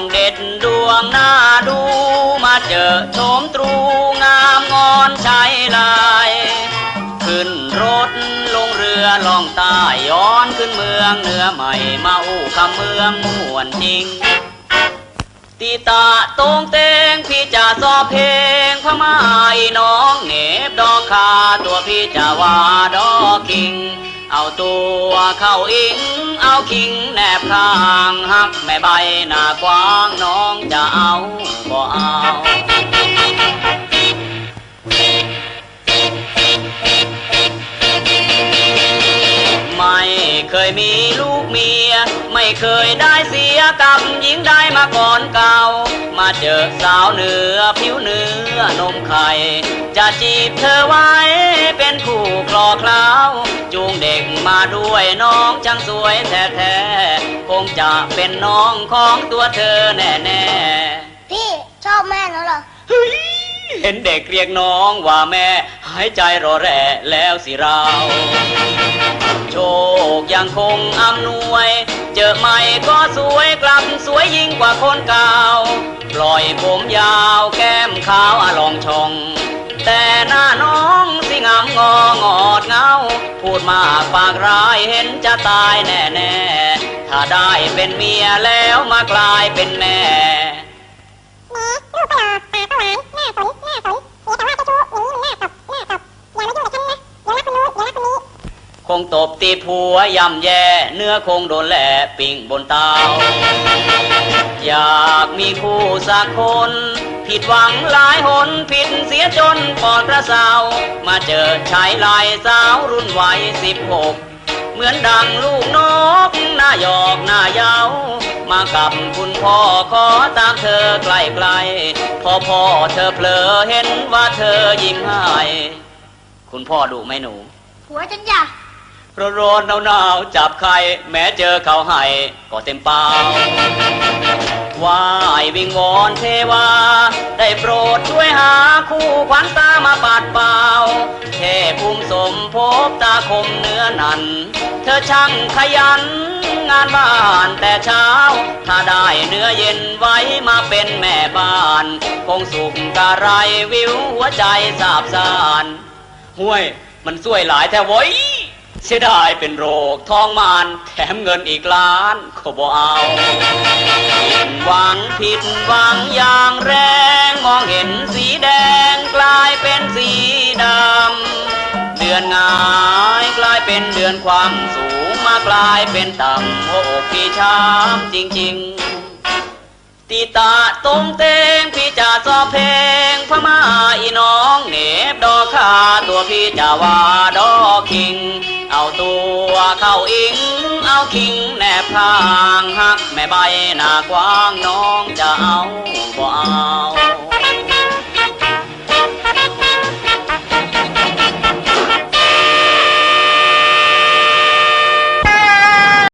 งเด็ดดวงหน้าดูมาเจอโฉมตรูงามงอนใช้ลาย ขึ้นรถลงเรือล่องใต้ย้อนขึ้นเมืองเหนือใหม่มาอู้คำเมืองม่วนจริงตีตาตรงเตงพี่จะสอบเพลงพม่าอีน้องเหน็บดอกคาตัวพี่จะว่าดอกคิง เอาตัวเข้าอิง เอาคิงแนบข้างหักแม่ใบหน้ากว้างน้องจะเอาบ่เอาไม่เคยมีลูกเมีย ไม่เคยได้เสียกับหญิงได้มาก่อนเก่า มาเจอสาวเหนือผิวเนื้อนมไข่ จะจีบเธอไว้ วยน้องจังสวยแท้ๆคงจะเป็นน้องของตัวเธอแน่ๆพี่ชอบแม่แล้วเหรอเฮ้ยเห็นเด็กเรียกน้องว่าแม่ หายใจรอแร่แล้วสิเรา โชคยังคงอำนวย เจอใหม่ก็สวยกลับสวยยิ่งกว่าคนเก่าปล่อยผมยาวแก้มขาวอลองชอง แต่หน้าน้องสิงามงองอ ดเงาพูดมากปากร้ายเห็นจะตายแน่ๆถ้าได้เป็นเมียแล้วมากลายเป็นแม่แม่ลูกก็หล่อปากก็หวานหน้าสวยหน้าสวยมีแต่ว่าเจ้าชู้อย่างนี้มันหน้าตบหน้าตบอย่ามายุ่งกับฉันนะอย่ารักคนนู้นอย่ารักคนนี้คงตบตีผัวย่ำแย่เนื้อคงโดนแหล่ปิ่งบนเตาอยากมีคู่สักคน ผิดหวังหลายหนผิดเสียจนปอดกระเซามาเจอชายลายสาวรุ่นวัยสิบหกเหมือนดังลูกนกหน้าหยอกหน้ายาว มากับคุณพ่อขอตามเธอใกล้ๆพอพ่อเธอเผลอเห็นว่าเธอยิ้มให้ คุณพ่อดุไหมหนูหัวฉันอยาก ร้อนร้อนหนาวหนาวจับใครแม้เจอเขาให้ก็เต็มเปล่าไหวายวิงวอนเทวา ได้โปรดช่วยหาคู่ขวัญตามาปัดเป่าเทภูมิสมภพตาคมเนื้อนัน เธอช่างขยัน งานบ้านแต่เช้า ถ้าได้เนื้อเย็นไว้มาเป็นแม่บ้าน คงสุขกะไรวิวหัวใจสาบสานห่วยมันสวยหลายแท้โว้ เสียดายเป็นโรคท้องมานแถมเงินอีกล้านก็บ่เอาผิดหวังผิดหวังอย่างแรงมองเห็นสีแดงกลายเป็นสีดำเดือนงายกลายเป็นเดือนความสูงมากลายเป็นต่ำหัวอกพี่ช้ำจริงๆ ตีตาตรงเตงพี่จะสอบเพลงพม่าอีน้องเหน็บดอกคาตัวพี่จะว่าดอกคิง เอาตัวเข้าอิง เอาคิงแนบข้างหักแม่ใบหน้ากว้างน้องจะเอาบ่เอา